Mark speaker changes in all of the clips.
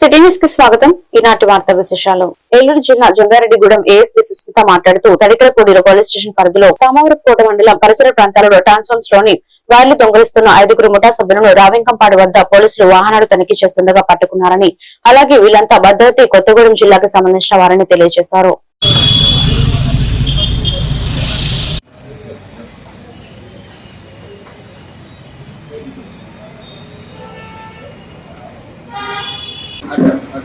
Speaker 1: City న్యూస్కి స్వాగతం. ఈనాటి వార్తా విశేషాలు. ఏలూరు జిల్లా జంగారెడ్డిగూడెం ఏఎస్పీ సుస్మిత మాట్లాడుతూ తడికలపూడిలో పోలీస్ స్టేషన్ పరిధిలో కామవరపుకోట మండలం పరిసర ప్రాంతాలలో ట్రాన్స్ఫార్మ్స్లోని వైర్లు దొంగలిస్తున్న ఐదుగురు ముఠా సభ్యులను రావింకంపాడు వద్ద పోలీసులు వాహనాలు తనిఖీ చేస్తుండగా పట్టుకున్నారని అలాగే వీళ్ళంతా భద్రాద్రి కొత్తగూడెం జిల్లాకు సంబంధించిన వారని తెలియజేశారు.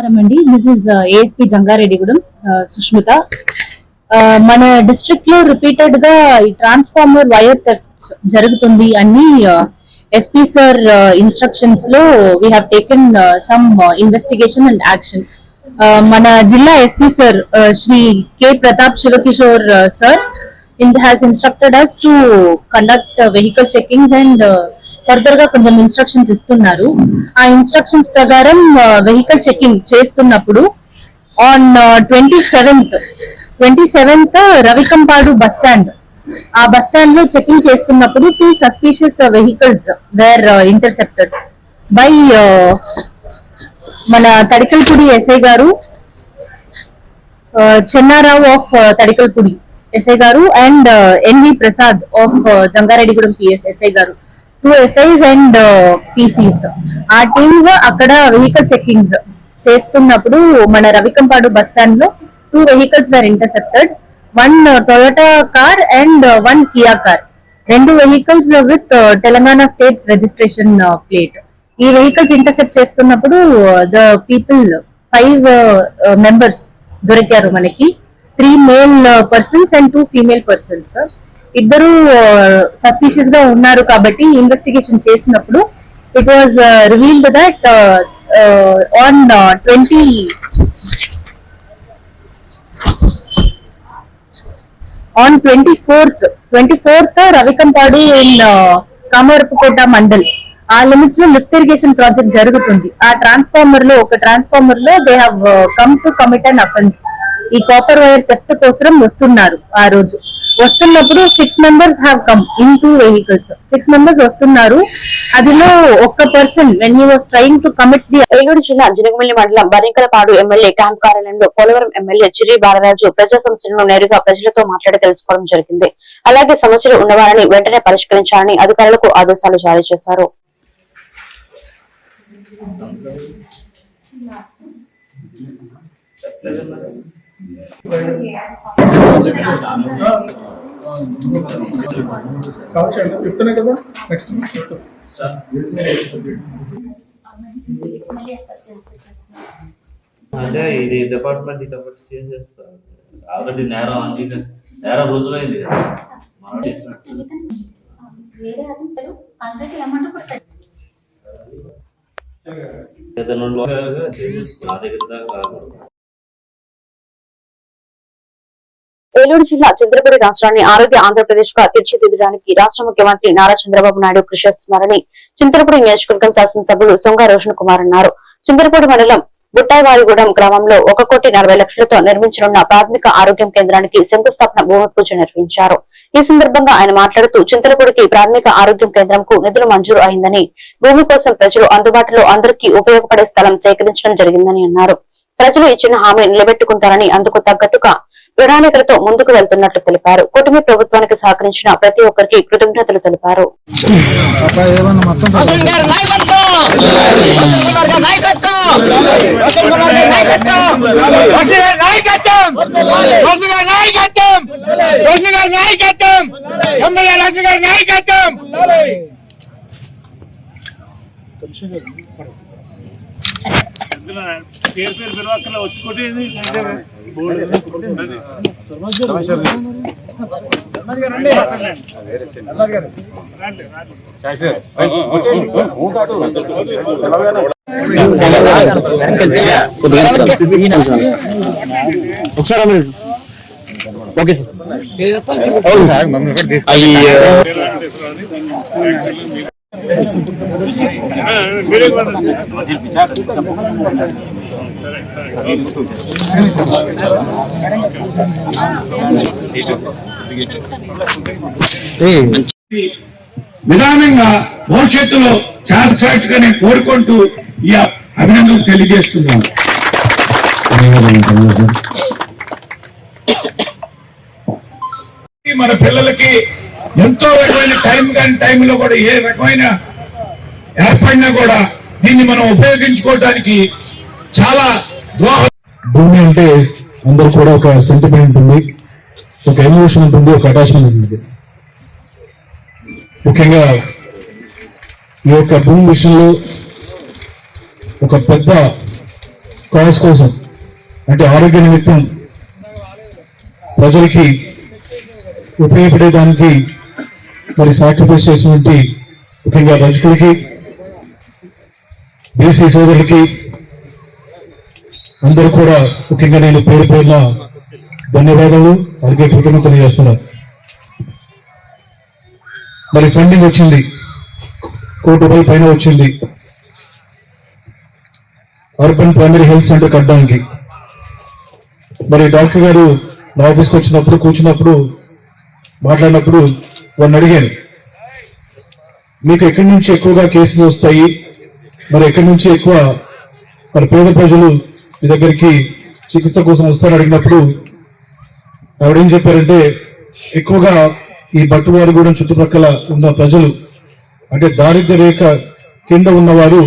Speaker 2: నమస్కారం అండి. This is ASP Jangareddygudem Sushmita. మన డిస్ట్రిక్ట్లో రిపీటెడ్గా ఈ ట్రాన్స్ఫార్మర్ వైర్ థెఫ్ట్స్ జరుగుతుంది అని SP sir ఇన్స్ట్రక్షన్స్లో we have taken some investigation and action మన జిల్లా SP sir Shri K Pratap Shivakishore sir in has instructed us to conduct vehicle checkings and ఫర్దర్గా కొంచెం ఇన్స్ట్రక్షన్స్ ఇస్తున్నారు. ఆ ఇన్స్ట్రక్షన్స్ ప్రకారం వెహికల్ చెకింగ్ చేస్తున్నప్పుడు on twenty seventh twenty seventh Ravikampadu bus stand ఆ bus స్టాండ్లో చెకింగ్ చేస్తున్నప్పుడు two suspicious vehicles were intercepted by మన తడికల్పూడి ఎస్ఐ గారు చెన్నారావు ఆఫ్ తడికల్పూడి ఎస్ఐ గారు and NV Prasad of Jangareddygudem PS SI గారు. టూ ఎస్ఐస్ అండ్ పీసీస్ ఆ టీమ్స్ అక్కడ వెహికల్ చెకింగ్స్ చేస్తున్నప్పుడు మన రవికంపాడు బస్ స్టాండ్లో two vehicles were intercepted one Toyota car and one Kia car రెండు vehicles with Telangana states registration plate ఈ vehicles intercept చేస్తున్నప్పుడు the people five members దొరికారు మనకి. Three male persons and two female persons ఇద్దరు సస్పీషియస్గా ఉన్నారు కాబట్టి ఇన్వెస్టిగేషన్ చేసినప్పుడు it was revealed that on twenty on twenty fourth twenty fourth Ravikampadu in Kamarapukota mandal ఆ లిమిట్స్లో లిఫ్ట్ ఇరిగేషన్ ప్రాజెక్ట్ జరుగుతుంది. ఆ ట్రాన్స్ఫార్మర్లో ఒక ట్రాన్స్ఫార్మర్లో they have come to commit and offence ఈ కాపర్ వైర్ థెఫ్ట్ కోసం వస్తున్నారు ఆ రోజు. వస్తున్నప్పుడు six members have come in two vehicles six members వస్తున్నారు. అదిలో ఒక్క person when you was trying to commit the
Speaker 1: Eluru జిల్లా జనగమల్లి మండలం బరింకలపాడు ఎమ్మెల్యే క్యాంప్ కార్యాలయంలో పోలవరం ఎమ్మెల్యే చిరి బాలరాజు ప్రజా సమస్యలను నేరుగా ప్రజలతో మాట్లాడి తెలుసుకోవడం జరిగింది. అలాగే సమస్యలు ఉన్నవారని వెంటనే పరిష్కరించాలని అధికారులకు ఆదేశాలు జారీ చేశారు.
Speaker 3: కావచ్చు అండి ఫిఫ్త్నే కదా నెక్స్ట్ ఫిఫ్త్
Speaker 4: అంటే ఇది డిపార్ట్మెంట్ చేంజ్ చేస్తారు ఆల్రెడీ నేరం అంగీక నేరం రోజులైంది మనం చేసినట్టు ఏదైనా నా దగ్గర దాకా
Speaker 1: ఏలూరు జిల్లా చంద్రపూడి రాష్ట్రాన్ని ఆరోగ్య ఆంధ్రప్రదేశ్గా తీర్చిదిద్దడానికి రాష్ట్ర ముఖ్యమంత్రి నారా చంద్రబాబు నాయుడు కృషి చేస్తున్నారని చింతలపూడి నియోజకవర్గం శాసనసభ్యులు సొంగ రోషన్ కుమార్ అన్నారు. చింతలపూడి మండలం బుట్టాయివారిగూడెం గ్రామంలో ఒక కోటి నలభై లక్షలతో నిర్మించనున్న ప్రాథమిక ఆరోగ్యం కేంద్రానికి శంకుస్థాపన భూమి పూజ నిర్వహించారు. ఈ సందర్భంగా ఆయన మాట్లాడుతూ చింతలపూడికి ప్రాథమిక ఆరోగ్యం కేంద్రంకు నిధులు మంజూరు అయిందని భూమి కోసం ప్రజలు అందుబాటులో అందరికీ ఉపయోగపడే స్థలం సేకరించడం జరిగిందని అన్నారు. ప్రజలు ఇచ్చిన హామీ నిలబెట్టుకుంటారని అందుకు తగ్గట్టుగా ప్రణాళికలతో ముందుకు వెళ్తున్నట్లు తెలిపారు. కూటమి ప్రభుత్వానికి సహకరించిన ప్రతి ఒక్కరికి కృతజ్ఞతలు తెలిపారు. నాయకత్వం!
Speaker 3: పేరు పేరు పిలవక్కల వచ్చుకోటి
Speaker 5: విధానంగా భవిష్యత్తులో చార్జ్గా కోరుకుంటూ ఈ అభినందనలు తెలియజేస్తున్నాను. మన పిల్లలకి ఎంతో రకమైన టైం కానీ టైంలో కూడా ఏ రకమైన ఏర్పడినా కూడా దీన్ని మనం ఉపయోగించుకోవడానికి చాలా
Speaker 6: భూమి అంటే అందరు కూడా ఒక సెంటిమెంట్ ఉంటుంది ఒక ఎమోషన్ ఉంటుంది ఒక అటాచ్మెంట్ ఉంటుంది. ముఖ్యంగా ఈ యొక్క భూమి విషయంలో ఒక పెద్ద కాజ్ కోసం అంటే ఆరోగ్య నిమిత్తం ప్రజలకి ఉపయోగపడేదానికి మరి సాక్రిఫైస్ చేసినటువంటి ముఖ్యంగా రజకులకి బీసీ సోదరులకి అందరూ కూడా ముఖ్యంగా నేను పేరు పేరున ధన్యవాదాలు అలాగే కృతజ్ఞతలు చేస్తున్నాను మరి ఫండింగ్ వచ్చింది. కోటి రూపాయల పైన వచ్చింది. అర్బన్ ప్రైమరీ హెల్త్ సెంటర్ కట్టడానికి. మరి డాక్టర్ గారు నా ఆఫీస్కి వచ్చినప్పుడు కూర్చున్నప్పుడు మాట్లాడినప్పుడు వాడిని అడిగాను. మీకు ఎక్కడి నుంచి ఎక్కువగా కేసెస్ వస్తాయి? మరి ఎక్కడి నుంచి ఎక్కువ మరి పేద ప్రజలు మీ దగ్గరికి చికిత్స కోసం వస్తారని అడిగినప్పుడు ఆవిడేం చెప్పారంటే ఎక్కువగా ఈ బట్టువారిగూడెం చుట్టుపక్కల ఉన్న ప్రజలు అంటే దారిద్ర్య రేఖ కింద ఉన్నవారు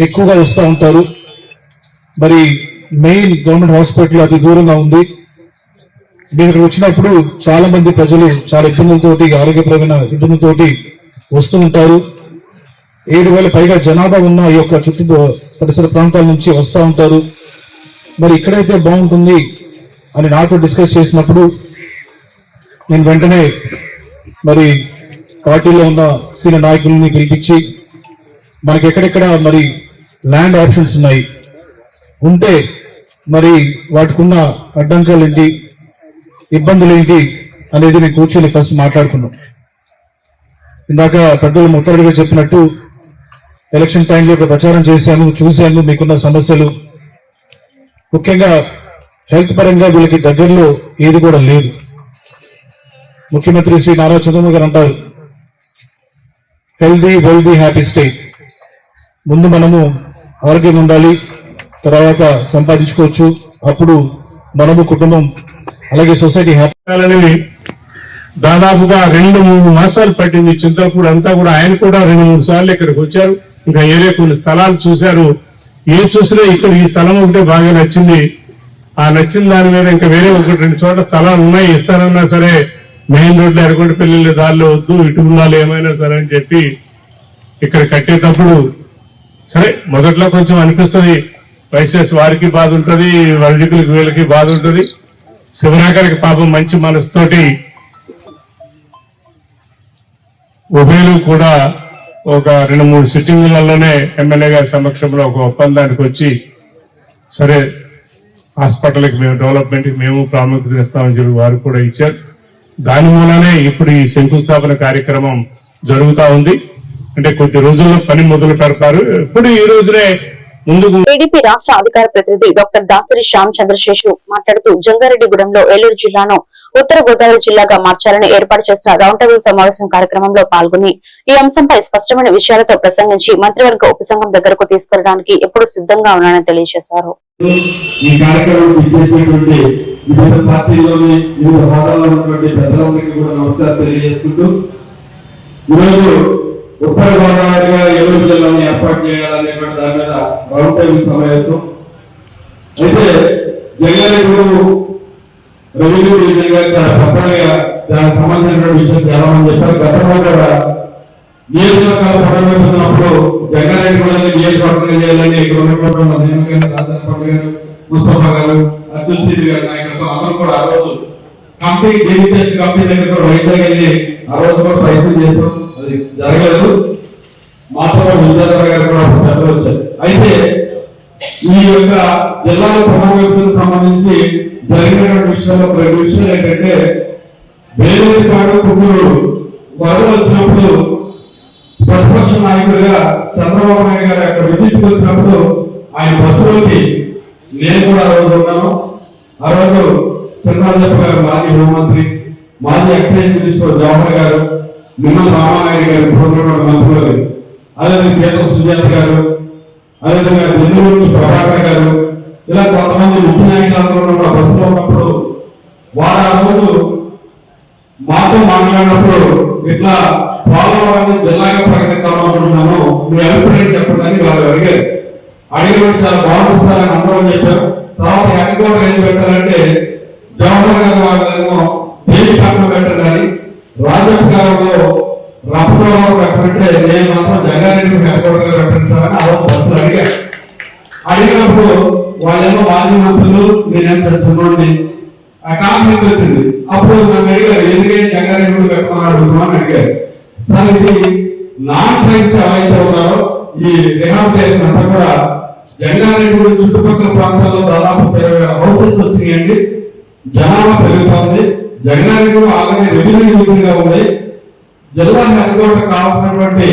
Speaker 6: ఎక్కువగా వస్తూ ఉంటారు. మరి మెయిన్ గవర్నమెంట్ హాస్పిటల్ అతి దూరంగా ఉంది. మీరు ఇక్కడ వచ్చినప్పుడు చాలా మంది ప్రజలు చాలా ఇబ్బందులతోటి ఆరోగ్యపరమైన ఇబ్బందులతోటి వస్తూ ఉంటారు. ఏడు వేల పైగా జనాభా ఉన్న ఈ యొక్క చుట్టూ పరిసర ప్రాంతాల నుంచి వస్తూ ఉంటారు. మరి ఇక్కడైతే బాగుంటుంది అని నాతో డిస్కస్ చేసినప్పుడు నేను వెంటనే మరి పార్టీలో ఉన్న సీనియర్ నాయకుల్ని పిలిపించి మనకి ఎక్కడెక్కడ మరి ల్యాండ్ ఆప్షన్స్ ఉన్నాయి ఉంటే మరి వాటికున్న అడ్డంకాలు ఏంటి ఇబ్బందులు ఏంటి అనేది నేను కూర్చొని ఫస్ట్ మాట్లాడుకున్నాం. ఇందాక పెద్దలు ముత్తరుడిగా చెప్పినట్టు ఎలక్షన్ టైంలో ఒక ప్రచారం చేశాను చూశాను మీకున్న సమస్యలు. ముఖ్యంగా హెల్త్ పరంగా వీళ్ళకి దగ్గరలో ఏది కూడా లేదు. ముఖ్యమంత్రి శ్రీ నారా చంద్రబాబు గారు అంటారు హెల్దీ వెల్దీ హ్యాపీ స్టేట్ ముందు మనము ఆరోగ్యం ఉండాలి తర్వాత సంపాదించుకోవచ్చు. అప్పుడు మనము కుటుంబం అలాగే సొసైటీ హ్యాపీ
Speaker 5: అనేది దాదాపుగా రెండు మూడు మాసాలు పట్టింది. చింతలపూడి అంతా కూడా ఆయన కూడా రెండు మూడు సార్లు ఇక్కడికి వచ్చారు. ఇంకా ఏరే కొన్ని స్థలాలు చూశారు. ఏ చూసినా ఇక్కడ ఈ స్థలం ఒకటే బాగా నచ్చింది. ఆ నచ్చిన దాని మీద ఇంకా వేరే ఒకటి రెండు చోట్ల స్థలాలు ఉన్నాయి. ఇస్తానన్నా సరే మెయిన్ రోడ్లు ఎరగొండ పెళ్ళి దారిలో వద్దు ఇటు ఉండాలి ఏమైనా సరే అని చెప్పి ఇక్కడ కట్టేటప్పుడు సరే మొదట్లో కొంచెం అనిపిస్తుంది. వైసెస్ వారికి బాధ ఉంటుంది వరడికులకి వీళ్ళకి బాధ ఉంటుంది. శివనాగర్కి పాపం మంచి మనసుతోటి ఉభయలు కూడా ఒక రెండు మూడు సిట్టింగ్లలోనే ఎమ్మెల్యే గారి సమక్షంలో ఒక ఒప్పందానికి వచ్చి సరే హాస్పిటల్కి మేము డెవలప్మెంట్కి మేము ప్రాముఖ్యత ఇస్తామని చెప్పి వారు కూడా ఇచ్చారు. దాని మూలనే ఇప్పుడు ఈ శంకుస్థాపన కార్యక్రమం జరుగుతా ఉంది. అంటే కొద్ది రోజుల్లో పని మొదలు పెడతారు. ఇప్పుడు ఈ రోజునే
Speaker 1: టీడీపీ రాష్ట్ర అధికార ప్రతినిధి డాక్టర్ దాసరి శ్యామ్ చంద్రశేషు మాట్లాడుతూ జంగారెడ్డిగూడెంలో ఏలూరు జిల్లాను ఉత్తర గోదావరి జిల్లాగా మార్చాలని ఏర్పాటు చేసిన రౌండ్ టేబుల్ సమావేశం కార్యక్రమంలో పాల్గొని ఈ అంశంపై స్పష్టమైన విషయాలతో ప్రసంగించి మంత్రివర్గ ఉపసంఘం దగ్గరకు తీసుకెళ్ళడానికి ఎప్పుడు సిద్ధంగా ఉన్నానని తెలియజేశారు.
Speaker 7: ఈ కార్యక్రమం ఉత్తర గోదావరిగా ఏలూరు జిల్లాని ఏర్పాటు చేయాలనేటువంటి దాని మీద రౌండ్ టేబుల్ సమావేశం. అయితే జగన్ రెవెన్యూ డివిజన్ గారు చాలా పెద్దగా దానికి సంబంధించినటువంటి విషయం చాలా మంది చెప్పారు. గతంలో కూడా నియోజకవర్గాలు జగన్ జగన్రెడ్డి కూడా నియోజకవర్గం చేయాలని ఇక్కడ ఉన్నటువంటి రాజధాని పండు గారు ముస్తఫా గారు అర్జున్ సిద్ధి గారి నాయకత్వం అందరూ కూడా ఆ రోజు. కంపెనీ జేబీఎస్ కంపెనీ దగ్గర వైజాగ్ వెళ్ళి ఆ రోజు కూడా ప్రయత్నం చేసాం జరగదు. జరగలేదు మాతో గారు కూడా పెద్దలు వచ్చారు. అయితే ఈ యొక్క జిల్లాల పునర్విభజనకు సంబంధించి జరిగినటువంటి విషయంలో ఒక రెండు విషయాలు ఏంటంటే వేలేపాడు కుటుంబుడు వరదలు వచ్చినప్పుడు ప్రతిపక్ష నాయకుడిగా చంద్రబాబు నాయుడు గారు అక్కడ విజిట్కి వచ్చినప్పుడు ఆయన బస్సులోకి నేను కూడా ఆ రోజు ఉన్నాను. ఆ రోజు చంద్రబాబు గారు మాజీ హోంమంత్రి మాజీ ఎక్సైజ్ మినిస్టర్ జవహర్ గారు నిమ్మల రామానాయుడు గారి ఇప్పుడున్నటువంటి మంత్రులు అదేవిధంగా కేంద్ర సుజాత గారు అదేవిధంగా నెల్లూరు నుంచి ప్రభాకర్ గారు ఇలా కొంతమంది ముఖ్య నాయకులందరూ కూడా బస్సులో ఉన్నప్పుడు వారు ఆ రోజు మాతో మాట్లాడినప్పుడు ఇట్లా పోలవరాన్ని జిల్లాగా ప్రకటిద్దామనుకుంటున్నాను మీ అభిప్రాయం చెప్పండి అని వాళ్ళు అడిగారు. అడిగిన చాలా బాగుంటుంది సార్ అని అందరూ చెప్పారు తర్వాత ఎక్కడ ఏం పెట్టారంటే జవహర్ గారు వాళ్ళేమో దేవి పట్టణం పెట్టండి అని రాజప్ప గారు నేను మాత్రం జగారెడ్డి హెడ్కోర్టర్ పెట్టండి ఆ రోజు బస్సులు అడిగారు. అడిగినప్పుడు వాళ్ళేమో మాజీ మంత్రులు నేనేం చచ్చిపోండి ఆ కాన్ఫ్లిక్ట్ వచ్చింది. అప్పుడు నన్ను అడిగారు ఎందుకే జగారెడ్డి పెట్టమని అని అడిగారు. సార్ ఇది నాన్ ట్రైన్స్ ఎవరైతే ఉన్నారో ఈ రిహాబిలిటేషన్ అంతా కూడా జంగారెడ్డి చుట్టుపక్కల ప్రాంతాల్లో దాదాపు ఇరవై హౌసెస్ వచ్చినాయండి. జనాభా పెరుగుతోంది. జంగారెడ్డి ఆల్రెడీ రెవెన్యూ డివిజన్ ఉంది జిల్లా హెడ్ కావాల్సినటువంటి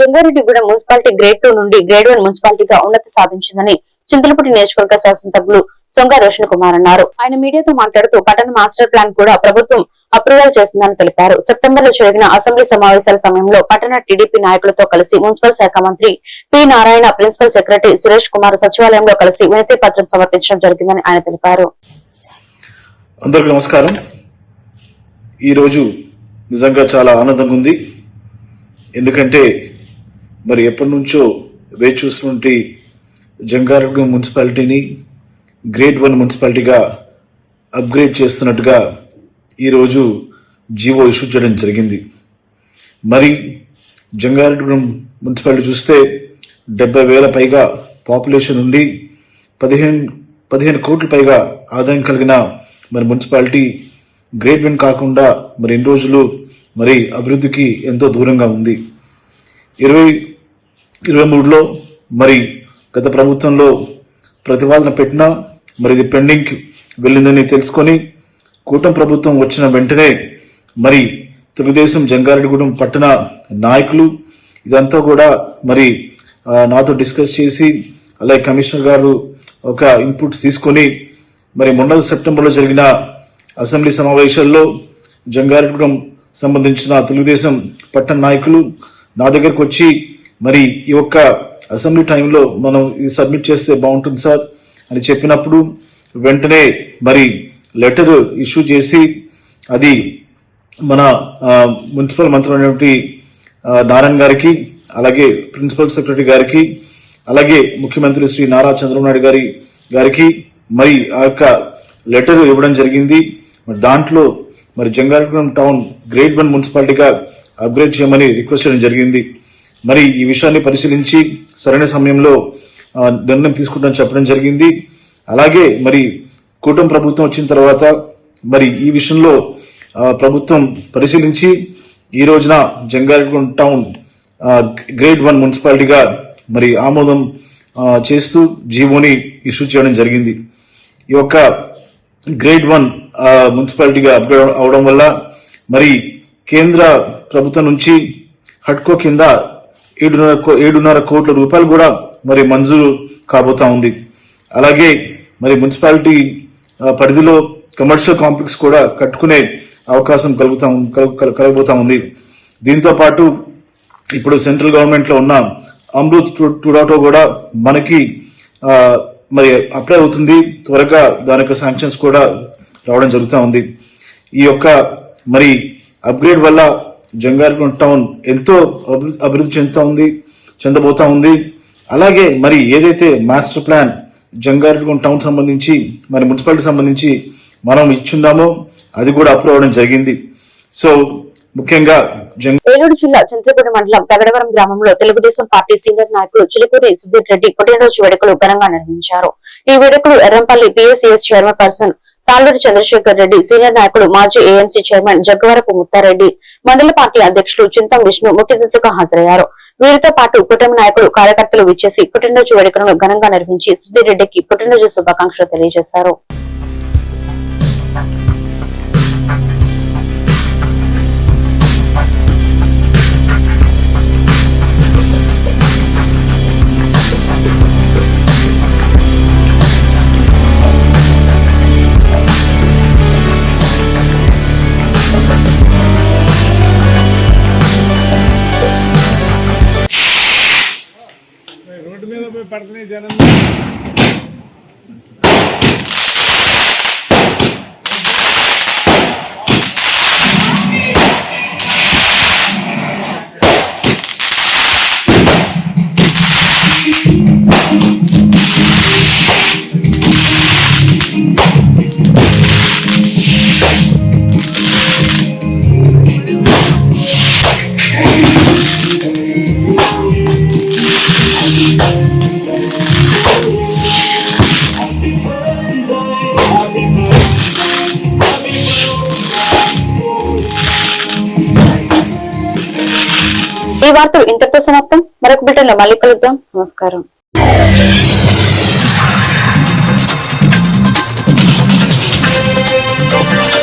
Speaker 7: చెంగారెడ్డిగూడ కూడా
Speaker 1: మున్సిపాలిటీ గ్రేడ్ టూ నుండి గ్రేడ్ వన్ మున్సిపాలిటీగా ఉన్నతి సాధించిందని చింతలపూడి నియోజకవర్గ శాసనసభ్యులు సొంగ రోషన్ కుమార్ అన్నారు. ఆయన మీడియాతో మాట్లాడుతూ పట్టణ మాస్టర్ ప్లాన్ కూడా ప్రభుత్వం అప్రూవల్ చేసిందని తెలిపారు. సెప్టెంబర్లో జరిగిన అసెంబ్లీ సమావేశాల సమయంలో పట్టణ టీడీపీ నాయకులతో కలిసి మున్సిపల్ శాఖ మంత్రి P Narayana principal secretary Suresh Kumar సచివాలయంలో కలిసి వినతి పత్రం సమర్పించడం జరిగిందని ఆయన తెలిపారు.
Speaker 6: అందరికి నమస్కారం. ఈరోజు నిజంగా చాలా ఆనందంగా ఉంది ఎందుకంటే మరి ఎప్పటి నుంచో వేచి చూసినటువంటి జంగారెడ్డి మున్సిపాలిటీని గ్రేడ్ వన్ మున్సిపాలిటీగా అప్గ్రేడ్ చేస్తున్నట్టుగా ఈరోజు జీవో ఇష్యూ చేయడం జరిగింది. మరి జంగారెడ్డిగూడెం మున్సిపాలిటీ చూస్తే డెబ్బై వేల పైగా పాపులేషన్ ఉండి పదిహేను పదిహేను కోట్ల పైగా ఆదాయం కలిగిన మరి మున్సిపాలిటీ గ్రేట్ విన్ కాకుండా మరి ఎన్ని రోజులు మరి అభివృద్ధికి ఎంతో దూరంగా ఉంది. ఇరవై ఇరవై మూడులో మరి గత ప్రభుత్వంలో ప్రతిపాదన పెట్టినా మరి ఇది పెండింగ్ వెళ్ళిందని తెలుసుకొని కూటమి ప్రభుత్వం వచ్చిన వెంటనే మరి తెలుగుదేశం జంగారెడ్డిగూడెం పట్టణ నాయకులు ఇదంతా కూడా మరి నాతో డిస్కస్ చేసి అలాగే కమిషనర్ గారు ఒక ఇన్పుట్స్ తీసుకొని మరి మొన్న సెప్టెంబర్లో జరిగిన అసెంబ్లీ సమావేశాల్లో జంగారెడ్డిగూడెం సంబంధించిన తెలుగుదేశం పట్టణ నాయకులు నా దగ్గరకు వచ్చి మరి ఈ యొక్క అసెంబ్లీ టైంలో మనం ఇది సబ్మిట్ చేస్తే బాగుంటుంది సార్ అని చెప్పినప్పుడు వెంటనే మరి లెటర్ ఇష్యూ చేసి అది మన మున్సిపల్ మంత్రి అయినటువంటి నారాయణ గారికి అలాగే ప్రిన్సిపల్ సెక్రటరీ గారికి అలాగే ముఖ్యమంత్రి శ్రీ నారా చంద్రబాబు నాయుడు గారి గారికి మరి ఆ యొక్క లెటర్ ఇవ్వడం జరిగింది. మరి దాంట్లో మరి జంగారెడ్డిగూడెం టౌన్ గ్రేట్ వన్ మున్సిపాలిటీగా అప్గ్రేడ్ చేయమని రిక్వెస్ట్ చేయడం జరిగింది. మరి ఈ విషయాన్ని పరిశీలించి సరైన సమయంలో నిర్ణయం తీసుకుంటామని చెప్పడం జరిగింది. అలాగే మరి కూటమి ప్రభుత్వం వచ్చిన తర్వాత మరి ఈ విషయంలో ప్రభుత్వం పరిశీలించి ఈ రోజున జంగారెడ్డిగూడెం టౌన్ గ్రేడ్ వన్ మున్సిపాలిటీగా మరి ఆమోదం చేస్తూ జీవోని ఇష్యూ చేయడం జరిగింది. ఈ యొక్క గ్రేడ్ వన్ మున్సిపాలిటీగా అప్గ్రేడ్ అవడం వల్ల మరి కేంద్ర ప్రభుత్వం నుంచి హడ్కో కింద ఏడున్నర కో- ఏడున్నర కోట్ల రూపాయలు కూడా మరి మంజూరు కాబోతా ఉంది. అలాగే మరి మున్సిపాలిటీ పరిధిలో కమర్షియల్ కాంప్లెక్స్ కూడా కట్టుకునే అవకాశం కలుగుతా కలగబోతా ఉంది. దీంతో పాటు ఇప్పుడు సెంట్రల్ గవర్నమెంట్లో ఉన్న అమృత్ టుడాటో కూడా మనకి మరి అప్లై అవుతుంది. త్వరగా దాని యొక్క శాంక్షన్స్ కూడా రావడం జరుగుతూ ఉంది. ఈ యొక్క మరి అప్గ్రేడ్ వల్ల జంగారెడ్డి టౌన్ ఎంతో అభివృద్ధి అభివృద్ధి చెందుతా ఉంది చెందబోతా ఉంది. అలాగే మరి ఏదైతే మాస్టర్ ప్లాన్ జంగారెడ్డి టౌన్ సంబంధించి మరి మున్సిపాలిటీ సంబంధించి మనం ఇచ్చున్నామో అది కూడా అప్రూవ్ అవ్వడం జరిగింది. సో ముఖ్యంగా
Speaker 1: ఏలూరు జిల్లా చంద్రపూడి మండలం ప్రగడవరం గ్రామంలో తెలుగుదేశం పార్టీ సీనియర్ నాయకులు చిలుకూరి సుధీర్ రెడ్డి పుట్టినరోజు వేడుకలు ఘనంగా నిర్వహించారు. ఈ వేడుకలు Errampalli PSCS chairman person Talluri Chandrasekhar Reddy senior నాయకులు మాజీ ఏఎంసీ చైర్మన్ జగ్గవరపు ముత్తారెడ్డి మండల పార్టీ అధ్యక్షులు చింతం విష్ణు ముఖ్య అతిథులుగా హాజరయ్యారు. వీరితో పాటు కూటమి నాయకులు కార్యకర్తలు విచ్చేసి పుట్టినరోజు వేడుకలను ఘనంగా నిర్వహించి సుధీర్ రెడ్డికి పుట్టినరోజు శుభాకాంక్షలు తెలియజేశారు.
Speaker 3: పడుతున్నాయి జనం
Speaker 1: వార్తలు ఇంతటితో సమాప్తం మరొక బిడ్డలో మళ్ళీ కలుద్దాం. నమస్కారం.
Speaker 8: Thank